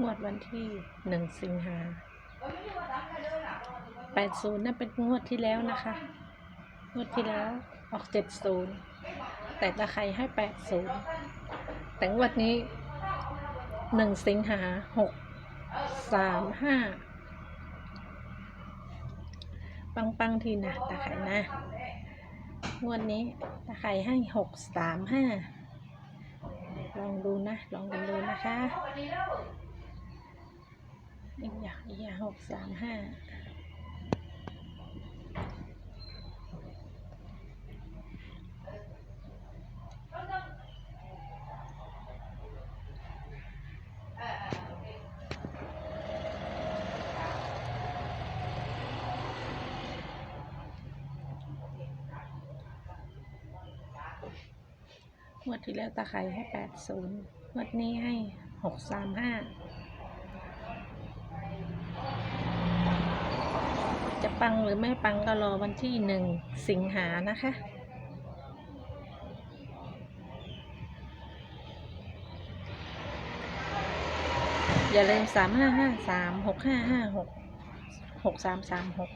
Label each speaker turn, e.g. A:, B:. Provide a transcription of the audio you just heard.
A: งวดวันที่หนึ่งสิงหาแปดศูนย์นั่นเป็นงวดที่แล้วนะคะ งวดที่แล้วออกเจ็ดศูนย์แต่ตะไครให้แปดศูนย์แต่งวดนี้หนึ่งสิงหาหกสามห้าปังปังๆทีนะตะไครนะ งวดนี้ตะไครให้หกสามห้าลองดูนะ ลองกันดูนะคะ อย่าหกสามห้างวดที่แล้วตาไข่ให้แปดศูนย์งวดนี้ให้หกสามห้า จะ ปังหรือไม่ปังก็รอวันที่หนึ่งสิงหานะคะ อย่าลืมสามห้าห้าสามหกห้าห้าหกหกสามสามหก